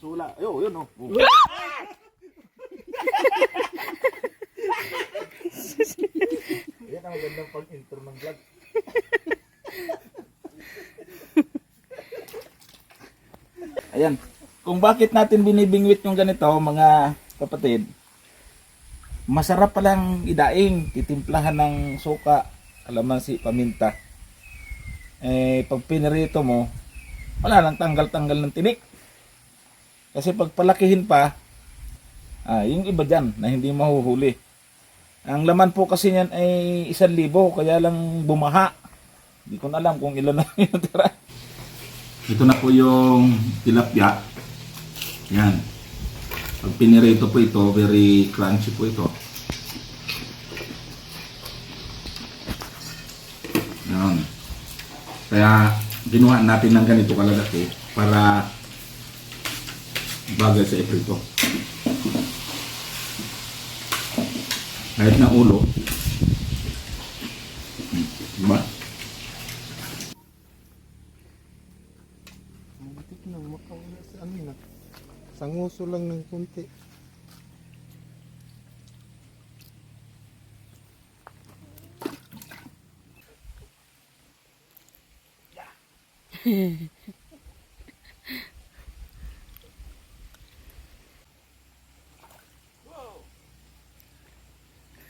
Sula. Ayo, yun oh. oh. Yan ang magandang pag-intro ng vlog. Ayan. Kung bakit natin binibingwit yung ganito, mga kapatid, masarap palang idaing, titimplahan ng suka, kalamansi, paminta. Eh, pag pinirito mo, wala lang tanggal-tanggal ng tinik. Kasi pag palakihin pa, ah, yung iba dyan na hindi mahuhuli. Ang laman po kasi niyan ay isang libo, kaya lang bumaha. Hindi ko na alam kung ilan na yung tira. Ito na po yung tilapia. Yan. Pag pinirito po ito, very crunchy po ito. Yan. Kaya ginawa natin ng ganito kalalaki para bagay sa iprito. Kahit na ulo. Diba? Mabutik na, makauna sa ano na. Sanguso lang ng kunti.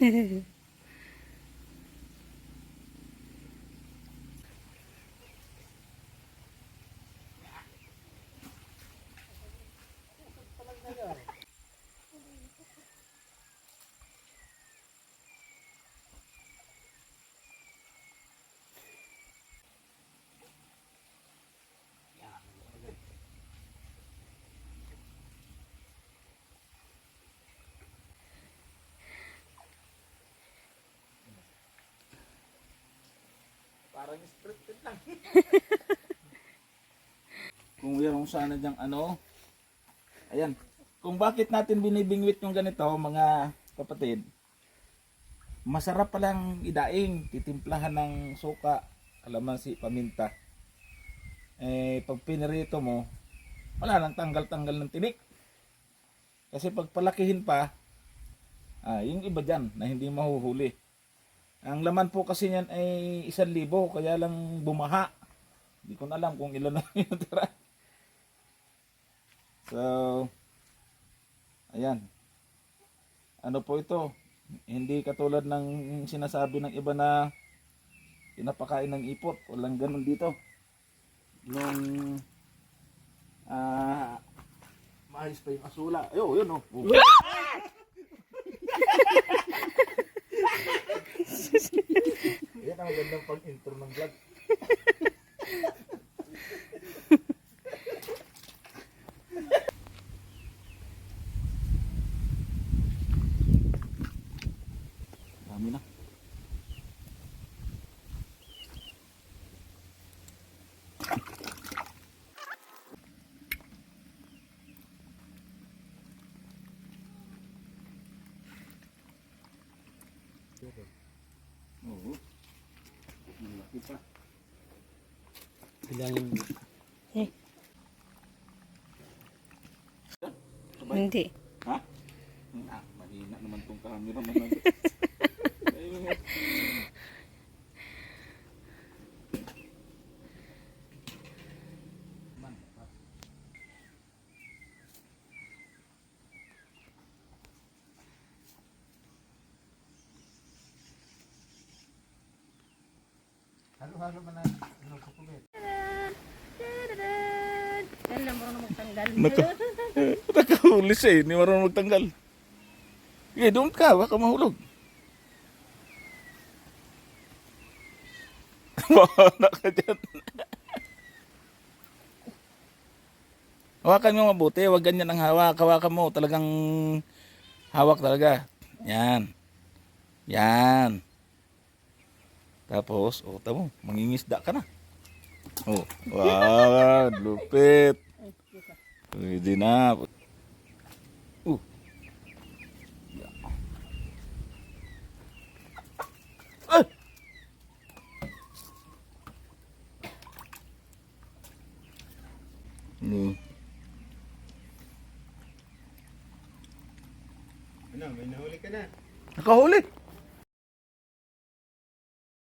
嘿嘿嘿。Parang scripted lang. Kung mayroong sana diyang ano, ayan. Kung bakit natin binibingwit yung ganito, mga kapatid, masarap palang idaing, titimplahan ng suka, kalamansi, paminta. Eh, pag pinirito mo, wala lang tanggal-tanggal ng tinik. Kasi pag palakihin pa, ah, yung iba dyan na hindi mahuhuli. Ang laman po kasi niyan ay isang libo, kaya lang bumaha. Hindi ko na alam kung ilan na yung tira. So, ayan. Ano po ito? Hindi katulad ng sinasabi ng iba na pinapakain ng ipot. Walang ganun dito. Nung ah maayos pa yung asula. Ayo, yun oh. Oh. Yan ang magandang pag-intro ng vlog. Dami na. Oo. Pa. Bilangin mo. Hindi. Ha? Ah, mahina naman tong camera Halo-halo man na. Ano ko po Yan lang marunong magtanggal. Naka, nakahuli siya eh. Hindi marunong magtanggal. Eh, doon ka. Baka mahulog. Bahala ka dyan. Hawakan mo mabuti. Huwag ganyan ang hawak. Hawakan mo. Talagang hawak talaga. Yan. Yan. Tapos, o, oh, tamo, mangingisda ka na. Oh, wow, lupit. Pwede na. Uh. Yeah. Ah! Mm. Ano, may nahuli ka na. Nakahuli.